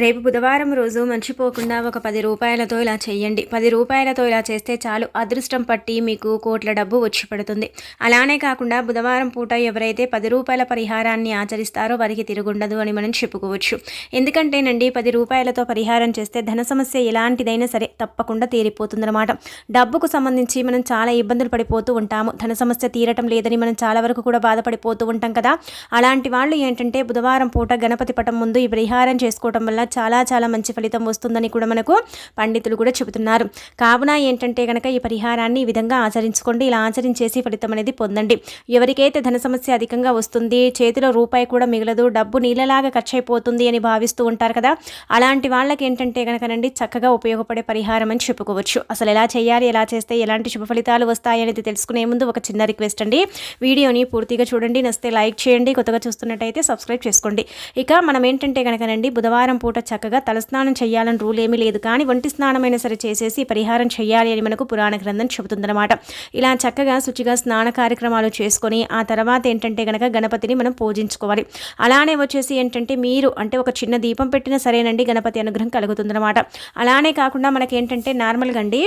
రేపు బుధవారం రోజు మర్చిపోకుండా ఒక పది రూపాయలతో ఇలా చేయండి పది రూపాయలతో ఇలా చేస్తే చాలు. అదృష్టం పట్టి మీకు కోట్ల డబ్బు వచ్చి పడుతుంది. అలానే కాకుండా బుధవారం పూట ఎవరైతే పది రూపాయల పరిహారాన్ని ఆచరిస్తారో వారికి తిరుగుండదు అని మనం చెప్పుకోవచ్చు. ఎందుకంటేనండి పది రూపాయలతో పరిహారం చేస్తే ధన సమస్య ఎలాంటిదైనా సరే తప్పకుండా తీరిపోతుందన్నమాట. డబ్బుకు సంబంధించి మనం చాలా ఇబ్బందులు పడిపోతూ ఉంటాము. ధన సమస్య తీరటం లేదని మనం చాలా వరకు కూడా బాధపడిపోతూ ఉంటాం కదా. అలాంటి వాళ్ళు ఏంటంటే బుధవారం పూట గణపతి పటం ముందు ఈ పరిహారం చేసుకోవటం వల్ల చాలా చాలా మంచి ఫలితం వస్తుందని కూడా మనకు పండితులు కూడా చెబుతున్నారు. కావున ఏంటంటే కనుక ఈ పరిహారాన్ని ఈ విధంగా ఆచరించుకోండి. ఇలా ఆచరించేసి ఫలితం అనేది పొందండి. ఎవరికైతే ధన సమస్య అధికంగా వస్తుంది చేతిలో రూపాయి కూడా మిగలదు డబ్బు నీళ్ళలాగా ఖర్చు అయిపోతుంది అని భావిస్తూ ఉంటారు కదా అలాంటి వాళ్ళకి ఏంటంటే కనుకనండి చక్కగా ఉపయోగపడే పరిహారం అని చెప్పుకోవచ్చు. అసలు ఎలా చేయాలి ఎలా చేస్తే ఎలాంటి శుభ ఫలితాలు వస్తాయి అనేది తెలుసుకునే ముందు ఒక చిన్న రిక్వెస్ట్ అండి. వీడియోని పూర్తిగా చూడండి. నస్తే లైక్ చేయండి. కొత్తగా చూస్తున్నట్టయితే సబ్స్క్రైబ్ చేసుకోండి. ఇక మనం ఏంటంటే కనుకనండి బుధవారం పూట చక్కగా తలస్నానం చేయాలని రూల్ ఏమీ లేదు. కానీ ఒంటి స్నానమైనా సరే చేసేసి పరిహారం చేయాలి అని మనకు పురాణ గ్రంథం చెబుతుందన్నమాట. ఇలా చక్కగా శుచిగా స్నాన కార్యక్రమాలు చేసుకొని ఆ తర్వాత ఏంటంటే కనుక గణపతిని మనం పూజించుకోవాలి. అలానే వచ్చేసి ఏంటంటే మీరు అంటే ఒక చిన్న దీపం పెట్టినా సరేనండి గణపతి అనుగ్రహం కలుగుతుందన్నమాట. అలానే కాకుండా మనకి ఏంటంటే నార్మల్గా అండి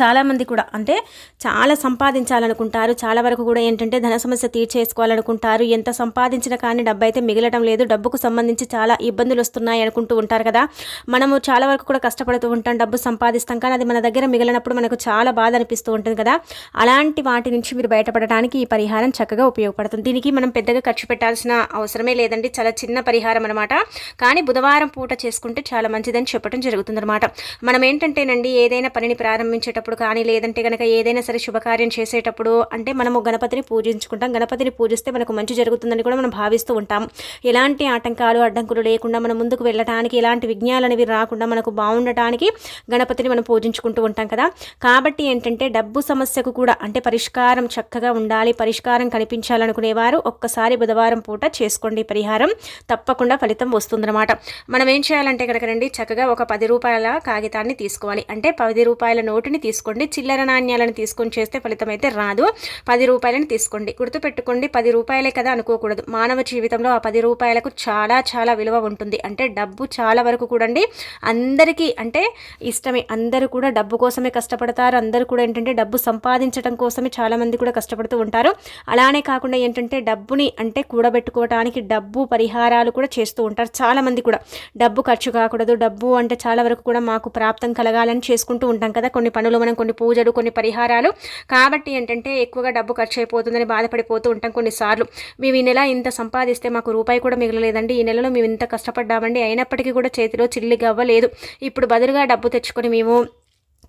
చాలామంది కూడా అంటే చాలా సంపాదించాలనుకుంటారు. చాలా వరకు కూడా ఏంటంటే ధన సమస్య తీర్చేసుకోవాలనుకుంటారు. ఎంత సంపాదించినా కానీ డబ్బు అయితే మిగలటం లేదు. డబ్బుకు సంబంధించి చాలా ఇబ్బందులు వస్తున్నాయి అనుకుంటూ ఉంటారు కదా. మనము చాలా వరకు కూడా కష్టపడుతూ ఉంటాం డబ్బు సంపాదిస్తాం. కానీ అది మన దగ్గర మిగిలినప్పుడు మనకు చాలా బాధ అనిపిస్తూ ఉంటుంది కదా. అలాంటి వాటి నుంచి మీరు బయటపడటానికి ఈ పరిహారం చక్కగా ఉపయోగపడుతుంది. దీనికి మనం పెద్దగా ఖర్చు పెట్టాల్సిన అవసరమే లేదండి. చాలా చిన్న పరిహారం అనమాట కానీ బుధవారం పూట చేసుకుంటే చాలా మంచిదని చెప్పడం జరుగుతుందన్నమాట. మనం ఏంటంటేనండి ఏదైనా పనిని ప్రారంభించేటప్పుడు కానీ లేదంటే కనుక ఏదైనా సరే శుభకార్యం చేసేటప్పుడు అంటే మనము గణపతిని పూజించుకుంటాం. గణపతిని పూజిస్తే మనకు మంచి జరుగుతుందని కూడా మనం భావిస్తూ ఉంటాం. ఎలాంటి ఆటంకాలు అడ్డంకులు లేకుండా మనం ముందుకు వెళ్ళటానికి ఎలాంటి విఘ్నాలు అనేవి రాకుండా మనకు బాగుండటానికి గణపతిని మనం పూజించుకుంటూ ఉంటాం కదా. కాబట్టి ఏంటంటే డబ్బు సమస్యకు కూడా అంటే పరిష్కారం చక్కగా ఉండాలి పరిష్కారం కనిపించాలనుకునేవారు ఒక్కసారి బుధవారం పూట చేసుకోండి పరిహారం. తప్పకుండా ఫలితం వస్తుందన్నమాట. మనం ఏం చేయాలంటే కనుక రండి చక్కగా ఒక పది రూపాయల కాగితాన్ని తీసుకోవాలి. అంటే పది రూపాయల నోటుని తీసుకోండి. చిల్లర నాణ్యాలను తీసుకొని చేస్తే ఫలితం అయితే రాదు. పది రూపాయలను తీసుకోండి. గుర్తుపెట్టుకోండి పది రూపాయలే కదా అనుకోకూడదు. మానవ జీవితంలో ఆ పది రూపాయలకు చాలా చాలా విలువ ఉంటుంది. అంటే డబ్బు చాలా వరకు కూడండి అందరికీ అంటే ఇష్టమే. అందరూ కూడా డబ్బు కోసమే కష్టపడతారు. అందరూ కూడా ఏంటంటే డబ్బు సంపాదించడం కోసమే చాలామంది కూడా కష్టపడుతూ ఉంటారు. అలానే కాకుండా ఏంటంటే డబ్బుని అంటే కూడబెట్టుకోవడానికి డబ్బు పరిహారాలు కూడా చేస్తూ ఉంటారు చాలామంది కూడా. డబ్బు ఖర్చు కాకూడదు. డబ్బు అంటే చాలా వరకు కూడా మాకు ప్రాప్తం కలగాలని చేసుకుంటూ ఉంటాం కదా కొన్ని పనులు మనం కొన్ని పూజలు కొన్ని పరిహారాలు. కాబట్టి ఏంటంటే ఎక్కువగా డబ్బు ఖర్చు అయిపోతుందని బాధపడిపోతూ ఉంటాం కొన్నిసార్లు. మేము ఈ నెల ఇంత సంపాదిస్తే మాకు రూపాయి కూడా మిగలలేదండి. ఈ నెలలో మేము ఇంత కష్టపడ్డామండి. అయినప్పటికీ కూడా చేతిలో చిల్లి గవ్వలేదు ఇప్పుడు బదులుగా డబ్బు తెచ్చుకొని మేము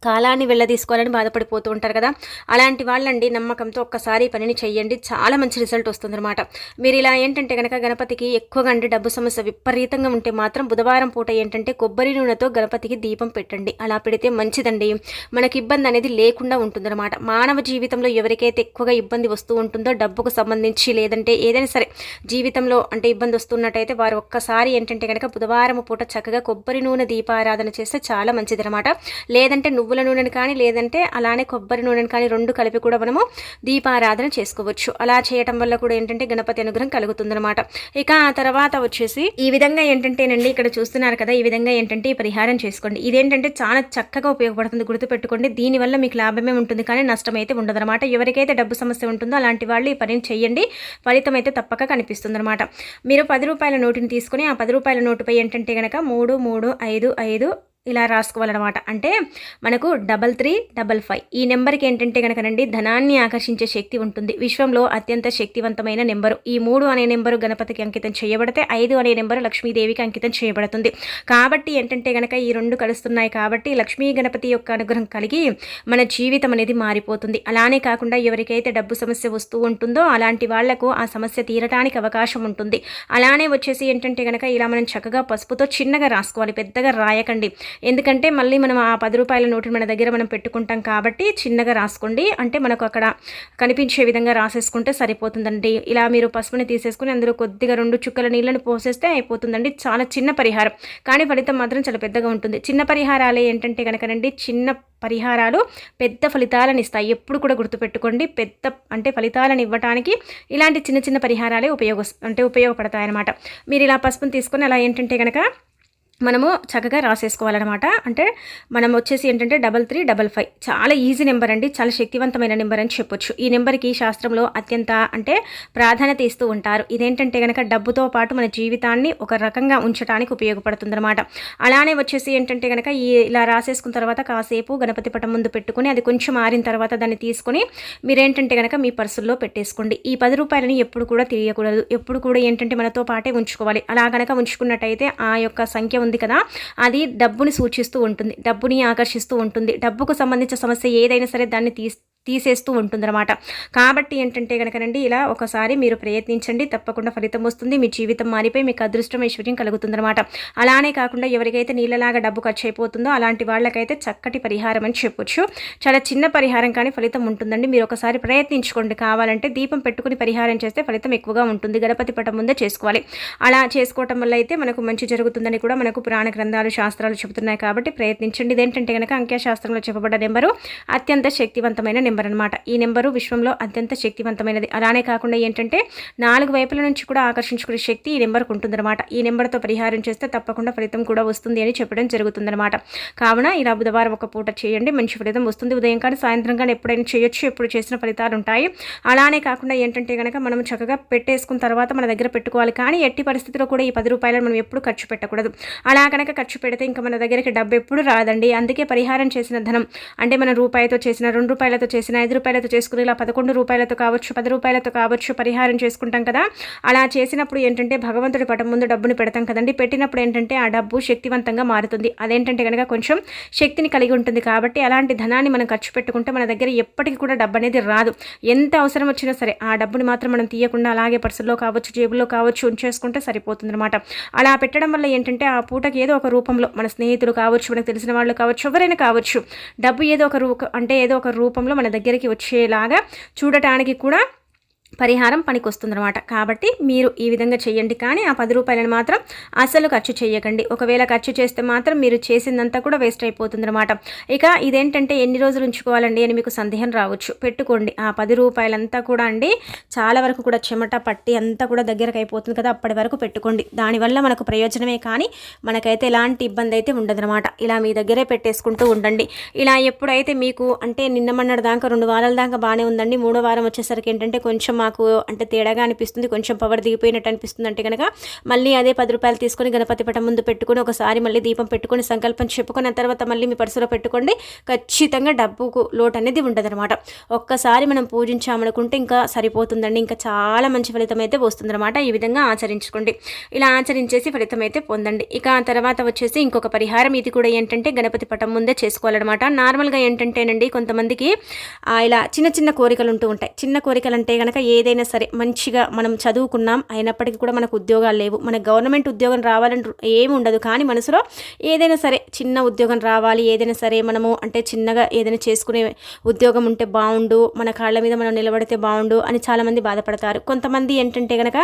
కాలాన్ని వెళ్ళదీసుకోవాలని బాధపడిపోతూ ఉంటారు కదా. అలాంటి వాళ్ళండి నమ్మకంతో ఒక్కసారి పనిని చేయండి చాలా మంచి రిజల్ట్ వస్తుందన్నమాట. మీరు ఇలా ఏంటంటే కనుక గణపతికి ఎక్కువగా అంటే డబ్బు సమస్య విపరీతంగా ఉంటే మాత్రం బుధవారం పూట ఏంటంటే కొబ్బరి నూనెతో గణపతికి దీపం పెట్టండి. అలా పెడితే మంచిదండి. మనకి ఇబ్బంది అనేది లేకుండా ఉంటుందన్నమాట. మానవ జీవితంలో ఎవరికైతే ఎక్కువగా ఇబ్బంది వస్తూ ఉంటుందో డబ్బుకు సంబంధించి లేదంటే ఏదైనా సరే జీవితంలో అంటే ఇబ్బంది వస్తున్నట్టయితే వారు ఒక్కసారి ఏంటంటే కనుక బుధవారం పూట చక్కగా కొబ్బరి నూనె దీపారాధన చేస్తే చాలా మంచిదన్నమాట. లేదంటే నువ్వు నువ్వుల నూనెను కానీ లేదంటే అలానే కొబ్బరి నూనెని కానీ రెండు కలిపి కూడా మనము దీపారాధన చేసుకోవచ్చు. అలా చేయటం వల్ల కూడా ఏంటంటే గణపతి అనుగ్రహం కలుగుతుందనమాట ఇక ఆ తర్వాత వచ్చేసి ఈ విధంగా ఏంటంటేనండి ఇక్కడ చూస్తున్నారు కదా ఈ విధంగా ఏంటంటే ఈ పరిహారం చేసుకోండి. ఇదేంటంటే చాలా చక్కగా ఉపయోగపడుతుంది గుర్తుపెట్టుకోండి. దీనివల్ల మీకు లాభమే ఉంటుంది కానీ నష్టం అయితే ఉండదనమాట ఎవరికైతే డబ్బు సమస్య ఉంటుందో అలాంటి వాళ్ళు ఈ పనిని చేయండి. ఫలితం అయితే తప్పక కనిపిస్తుంది అనమాట మీరు పది రూపాయల నోటుని తీసుకుని ఆ పది రూపాయల నోటుపై ఏంటంటే కనుక మూడు మూడు ఐదు ఐదు ఇలా రాసుకోవాలన్నమాట. అంటే మనకు డబల్ త్రీ డబల్ ఫైవ్. ఈ నెంబర్కి ఏంటంటే కనుకనండి ధనాన్ని ఆకర్షించే శక్తి ఉంటుంది. విశ్వంలో అత్యంత శక్తివంతమైన నెంబరు. ఈ మూడు అనే నెంబరు గణపతికి అంకితం చేయబడితే ఐదు అనే నెంబరు లక్ష్మీదేవికి అంకితం చేయబడుతుంది. కాబట్టి ఏంటంటే కనుక ఈ రెండు కలుస్తున్నాయి కాబట్టి లక్ష్మీ గణపతి యొక్క అనుగ్రహం కలిగి మన జీవితం అనేది మారిపోతుంది. అలానే కాకుండా ఎవరికైతే డబ్బు సమస్య వస్తూ ఉంటుందో అలాంటి వాళ్ళకు ఆ సమస్య తీరటానికి అవకాశం ఉంటుంది. అలానే వచ్చేసి ఏంటంటే కనుక ఇలా మనం చక్కగా పసుపుతో చిన్నగా రాసుకోవాలి. పెద్దగా రాయకండి. ఎందుకంటే మళ్ళీ మనం ఆ పది రూపాయల నోటుని మన దగ్గర మనం పెట్టుకుంటాం కాబట్టి చిన్నగా రాసుకోండి. అంటే మనకు అక్కడ కనిపించే విధంగా రాసేసుకుంటే సరిపోతుందండి. ఇలా మీరు పసుపుని తీసేసుకుని అందులో కొద్దిగా రెండు చుక్కల నీళ్ళని పోసేస్తే అయిపోతుందండి. చాలా చిన్న పరిహారం. కానీ ఫలితం మాత్రం చాలా పెద్దగా ఉంటుంది. చిన్న పరిహారాలే ఏంటంటే కనుకనండి చిన్న పరిహారాలు పెద్ద ఫలితాలను ఇస్తాయి. ఎప్పుడు కూడా గుర్తుపెట్టుకోండి పెద్ద అంటే ఫలితాలను ఇవ్వడానికి ఇలాంటి చిన్న చిన్న పరిహారాలే ఉపయోగ అంటే ఉపయోగపడతాయి అన్నమాట మీరు ఇలా పసుపుని తీసుకొని అలా ఏంటంటే కనుక మనము చక్కగా రాసేసుకోవాలన్నమాట. అంటే మనం వచ్చేసి ఏంటంటే డబల్ త్రీ డబల్ ఫైవ్. చాలా ఈజీ నెంబర్ అండి. చాలా శక్తివంతమైన నెంబర్ అని చెప్పొచ్చు. ఈ నెంబర్కి శాస్త్రంలో అత్యంత అంటే ప్రాధాన్యత ఇస్తూ ఉంటారు. ఇదేంటంటే కనుక డబ్బుతో పాటు మన జీవితాన్ని ఒక రకంగా ఉంచడానికి ఉపయోగపడుతుందన్నమాట. అలానే వచ్చేసి ఏంటంటే కనుక ఈ ఇలా రాసేసుకున్న తర్వాత కాసేపు గణపతి పటం ముందు పెట్టుకుని అది కొంచెం ఆరిన తర్వాత దాన్ని తీసుకొని మీరేంటంటే కనుక మీ పర్సుల్లో పెట్టేసుకోండి. ఈ పది రూపాయలని ఎప్పుడు కూడా తీయకూడదు. ఎప్పుడు కూడా ఏంటంటే మనతో పాటే ఉంచుకోవాలి. అలా కనుక ఉంచుకున్నట్టయితే ఆ యొక్క సంఖ్య ఉంది కదా అది డబ్బుని సూచిస్తూ ఉంటుంది డబ్బుని ఆకర్షిస్తూ ఉంటుంది. డబ్బుకు సంబంధించిన సమస్య ఏదైనా సరే దాన్ని తీసి తీసేస్తూ ఉంటుందన్నమాట. కాబట్టి ఏంటంటే కనుకనండి ఇలా ఒకసారి మీరు ప్రయత్నించండి తప్పకుండా ఫలితం వస్తుంది మీ జీవితం మారిపోయి మీకు అదృష్టం ఐశ్వర్యం కలుగుతుందన్నమాట. అలానే కాకుండా ఎవరికైతే నీళ్ళలాగా డబ్బు ఖర్చు అయిపోతుందో అలాంటి వాళ్ళకైతే చక్కటి పరిహారం అని చెప్పొచ్చు. చాలా చిన్న పరిహారం కానీ ఫలితం ఉంటుందండి. మీరు ఒకసారి ప్రయత్నించుకోండి. కావాలంటే దీపం పెట్టుకుని పరిహారం చేస్తే ఫలితం ఎక్కువగా ఉంటుంది. గణపతి పటం ముందే చేసుకోవాలి. అలా చేసుకోవటం వల్ల అయితే మనకు మంచి జరుగుతుందని కూడా మనకు పురాణ గ్రంథాలు శాస్త్రాలు చెబుతున్నాయి కాబట్టి ప్రయత్నించండి. ఇదేంటంటే కనుక అంక్యశాస్త్రంలో చెప్పబడ్డ నెంబరు అత్యంత శక్తివంతమైన నెంబర్ అనమాట ఈ నెంబరు విశ్వంలో అత్యంత శక్తివంతమైనది. అలానే కాకుండా ఏంటంటే నాలుగు వైపుల నుంచి కూడా ఆకర్షించుకునే శక్తి ఈ నెంబర్కు ఉంటుందన్నమాట. ఈ నెంబర్తో పరిహారం చేస్తే తప్పకుండా ఫలితం కూడా వస్తుంది అని చెప్పడం జరుగుతుందన్నమాట. కావున ఇలా బుధవారం ఒక పూట చేయండి. మంచి ఫలితం వస్తుంది. ఉదయం కానీ సాయంత్రం కానీ ఎప్పుడైనా చేయొచ్చు. ఎప్పుడు చేసిన ఫలితాలు ఉంటాయి. అలానే కాకుండా ఏంటంటే కనుక మనం చక్కగా పెట్టేసుకున్న తర్వాత మన దగ్గర పెట్టుకోవాలి. కానీ ఎట్టి పరిస్థితిలో కూడా ఈ పది రూపాయలను మనం ఎప్పుడు ఖర్చు పెట్టకూడదు. అలా కనుక ఖర్చు పెడితే ఇంకా మన దగ్గరికి డబ్బు ఎప్పుడు రాదండి. అందుకే పరిహారం చేసిన ధనం అంటే మన రూపాయితో చేసిన రెండు రూపాయలతో చేసిన ఐదు రూపాయలతో చేసుకుని ఇలా పదకొండు రూపాయలతో కావచ్చు పది రూపాయలతో కావచ్చు పరిహారం చేసుకుంటాం కదా. అలా చేసినప్పుడు ఏంటంటే భగవంతుడి పటం ముందు డబ్బును పెడతాం కదండి. పెట్టినప్పుడు ఏంటంటే ఆ డబ్బు శక్తివంతంగా మారుతుంది. అదేంటంటే కనుక కొంచెం శక్తిని కలిగి ఉంటుంది కాబట్టి అలాంటి ధనాన్ని మనం ఖర్చు పెట్టుకుంటే మన దగ్గర ఎప్పటికీ కూడా డబ్బు అనేది రాదు. ఎంత అవసరం వచ్చినా సరే ఆ డబ్బుని మాత్రం మనం తీయకుండా అలాగే పర్సుల్లో కావచ్చు జేబులో కావచ్చు ఉంచేసుకుంటే సరిపోతుంది అనమాట అలా పెట్టడం వల్ల ఏంటంటే ఆ పూటకి ఏదో ఒక రూపంలో మన స్నేహితులు కావచ్చు మనకు తెలిసిన వాళ్ళు కావచ్చు ఎవరైనా కావచ్చు డబ్బు ఏదో ఒక రూప అంటే ఏదో ఒక రూపంలో మన దగ్గరికి వచ్చేలాగా చూడటానికి కూడా పరిహారం పనికొస్తుందన్నమాట. కాబట్టి మీరు ఈ విధంగా చేయండి కానీ ఆ పది రూపాయలను మాత్రం అసలు ఖర్చు చేయకండి ఒకవేళ ఖర్చు చేస్తే మాత్రం మీరు చేసిందంతా కూడా వేస్ట్ అయిపోతుందన్నమాట. ఇక ఇదేంటంటే ఎన్ని రోజులు ఉంచుకోవాలండి అని మీకు సందేహం రావచ్చు. పెట్టుకోండి. ఆ పది రూపాయలంతా కూడా అండి చాలా వరకు కూడా చెమట పట్టి అంతా కూడా దగ్గరకు అయిపోతుంది కదా అప్పటి వరకు పెట్టుకోండి. దానివల్ల మనకు ప్రయోజనమే కానీ మనకైతే ఎలాంటి ఇబ్బంది అయితే ఉండదన్నమాట. ఇలా మీ దగ్గరే పెట్టేసుకుంటూ ఉండండి. ఇలా ఎప్పుడైతే మీకు అంటే నిన్న మన్నటి దాకా రెండు వారాల దాకా బాగానే ఉందండి. మూడో వారం వచ్చేసరికి ఏంటంటే కొంచెం మాకు అంటే తేడాగా అనిపిస్తుంది కొంచెం పవర్ దిగిపోయినట్టు అనిపిస్తుంది అంటే కనుక మళ్ళీ అదే పది రూపాయలు తీసుకొని గణపతి పటం ముందు పెట్టుకొని ఒకసారి మళ్ళీ దీపం పెట్టుకొని సంకల్పం చెప్పుకొని ఆ తర్వాత మళ్ళీ మీ పర్సులో పెట్టుకోండి. ఖచ్చితంగా డబ్బుకు లోటు అనేది ఉండదన్నమాట. ఒక్కసారి మనం పూజించామనుకుంటే ఇంకా సరిపోతుందండి. ఇంకా చాలా మంచి ఫలితం అయితే వస్తుందన్నమాట. ఈ విధంగా ఆచరించుకోండి. ఇలా ఆచరించేసి ఫలితం అయితే పొందండి. ఇక ఆ తర్వాత వచ్చేసి ఇంకొక పరిహారం. ఇది కూడా ఏంటంటే గణపతి పటం ముందే చేసుకోవాలన్నమాట. నార్మల్గా ఏంటంటేనండి కొంతమందికి ఇలా చిన్న చిన్న కోరికలు ఉంటూ ఉంటాయి. చిన్న కోరికలు అంటే కనుక ఏదైనా సరే మంచిగా మనం చదువుకున్నాం అయినప్పటికీ కూడా మనకు ఉద్యోగాలు లేవు. మన గవర్నమెంట్ ఉద్యోగం రావాలని ఏమి ఉండదు. కానీ మనసులో ఏదైనా సరే చిన్న ఉద్యోగం రావాలి ఏదైనా సరే మనము అంటే చిన్నగా ఏదైనా చేసుకునే ఉద్యోగం ఉంటే బాగుండు మన కాళ్ళ మీద మనం నిలబడితే బాగుండు అని చాలామంది బాధపడతారు. కొంతమంది ఏంటంటే కనుక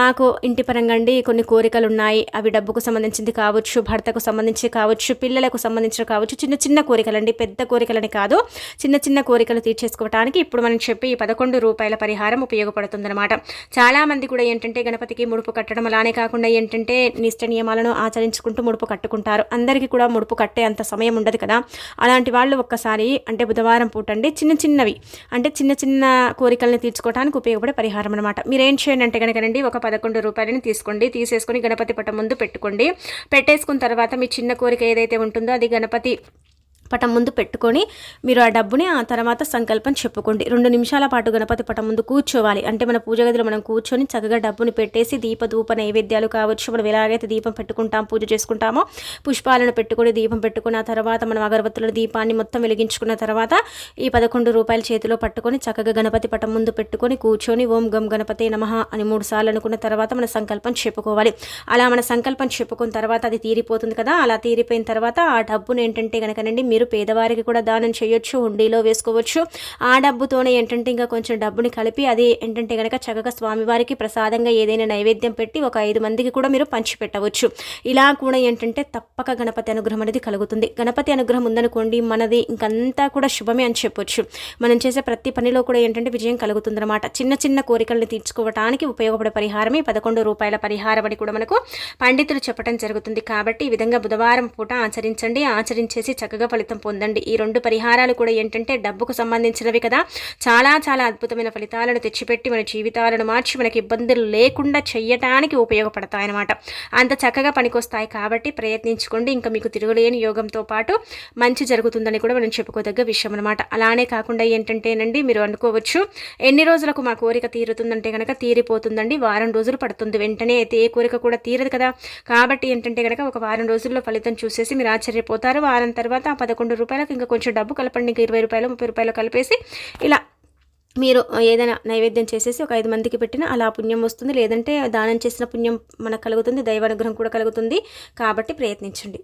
మాకు ఇంటి పరంగా అండి కొన్ని కోరికలు ఉన్నాయి. అవి డబ్బుకు సంబంధించింది కావచ్చు భర్తకు సంబంధించి కావచ్చు పిల్లలకు సంబంధించిన కావచ్చు చిన్న చిన్న కోరికలు అండి పెద్ద కోరికలని కాదు చిన్న చిన్న కోరికలు తీర్చేసుకోవటానికి ఇప్పుడు మనం చెప్పి ఈ పదకొండు రూపాయల పరిహారం ఉపయోగపడుతుందన్నమాట. చాలామంది కూడా ఏంటంటే గణపతికి ముడుపు కట్టడం అలానే కాకుండా ఏంటంటే నిష్ట నియమాలను ఆచరించుకుంటూ ముడుపు కట్టుకుంటారు. అందరికీ కూడా ముడుపు కట్టే అంత సమయం ఉండదు కదా. అలాంటి వాళ్ళు ఒక్కసారి అంటే బుధవారం పూట అండి చిన్న చిన్నవి అంటే చిన్న చిన్న కోరికలను తీర్చుకోవడానికి ఉపయోగపడే పరిహారం అనమాట మీరు ఏం చేయండి అంటే కనుకనండి ఒక పదకొండు రూపాయలని తీసుకోండి తీసేసుకొని గణపతి పటం ముందు పెట్టుకోండి. పెట్టేసుకున్న తర్వాత మీ చిన్న కోరిక ఏదైతే ఉంటుందో అది గణపతి పటం ముందు పెట్టుకొని మీరు ఆ డబ్బుని ఆ తర్వాత సంకల్పం చెప్పుకోండి. రెండు నిమిషాల పాటు గణపతి పటం ముందు కూర్చోవాలి. అంటే మన పూజ గదిలో మనం కూర్చొని చక్కగా డబ్బుని పెట్టేసి దీపధూప నైవేద్యాలు కావచ్చు మనం ఎలాగైతే దీపం పెట్టుకుంటాం పూజ చేసుకుంటామో పుష్పాలను పెట్టుకొని దీపం పెట్టుకున్న తర్వాత మనం అగరబత్తుల దీపాన్ని మొత్తం వెలిగించుకున్న తర్వాత ఈ పదకొండు రూపాయల చేతిలో పట్టుకొని చక్కగా గణపతి పటం ముందు పెట్టుకొని కూర్చొని ఓం గం గణపతే నమ అని మూడు సార్లు అనుకున్న తర్వాత మన సంకల్పం చెప్పుకోవాలి. అలా మన సంకల్పం చెప్పుకున్న తర్వాత అది తీరిపోతుంది కదా. అలా తీరిపోయిన తర్వాత ఆ డబ్బును ఏంటంటే కనుకనండి మీరు పేదవారికి కూడా దానం చేయొచ్చు హుండీలో వేసుకోవచ్చు. ఆ డబ్బుతోనే ఏంటంటే ఇంకా కొంచెం డబ్బుని కలిపి అది ఏంటంటే కనుక చక్కగా స్వామివారికి ప్రసాదంగా ఏదైనా నైవేద్యం పెట్టి ఒక ఐదు మందికి కూడా మీరు పంచిపెట్టవచ్చు. ఇలా కూడా ఏంటంటే తప్పక గణపతి అనుగ్రహం అనేది కలుగుతుంది. గణపతి అనుగ్రహం ఉందనుకోండి మనది ఇంకంతా కూడా శుభమే అని చెప్పొచ్చు. మనం చేసే ప్రతి పనిలో కూడా ఏంటంటే విజయం కలుగుతుందన్నమాట. చిన్న చిన్న కోరికలను తీర్చుకోవడానికి ఉపయోగపడే పరిహారమే పదకొండు రూపాయల పరిహారం అని కూడా మనకు పండితులు చెప్పడం జరుగుతుంది. కాబట్టి ఈ విధంగా బుధవారం పూట ఆచరించండి. ఆచరించేసి చక్కగా ఫలితం పొందండి. ఈ రెండు పరిహారాలు కూడా ఏంటంటే డబ్బుకు సంబంధించినవి కదా. చాలా చాలా అద్భుతమైన ఫలితాలను తెచ్చిపెట్టి మన జీవితాలను మార్చి మనకి ఇబ్బందులు లేకుండా చెయ్యటానికి ఉపయోగపడతాయి అన్నమాట అంత చక్కగా పనికొస్తాయి కాబట్టి ప్రయత్నించుకోండి. ఇంకా మీకు తిరుగులేని యోగంతో పాటు మంచి జరుగుతుందని కూడా మనం చెప్పుకోదగ్గ విషయం అనమాట అలానే కాకుండా ఏంటంటేనండి మీరు అనుకోవచ్చు ఎన్ని రోజులకు మా కోరిక తీరుతుందంటే కనుక తీరిపోతుందండి. వారం రోజులు పడుతుంది. వెంటనే అయితే ఏ కోరిక కూడా తీరదు కదా. కాబట్టి ఏంటంటే కనుక ఒక వారం రోజుల్లో ఫలితం చూసేసి మీరు ఆశ్చర్యపోతారు. వారం తర్వాత ఆ పదకొండు రూపాయలకు ఇంకా కొంచెం డబ్బు కలపండి ఇంకా ఇరవై రూపాయలు ముప్పై రూపాయలు కలిపేసి ఇలా మీరు ఏదైనా నైవేద్యం చేసేసి ఒక ఐదు మందికి పెట్టినా అలా పుణ్యం వస్తుంది. లేదంటే దానం చేసిన పుణ్యం మనకు కలుగుతుంది దైవానుగ్రహం కూడా కలుగుతుంది. కాబట్టి ప్రయత్నించండి.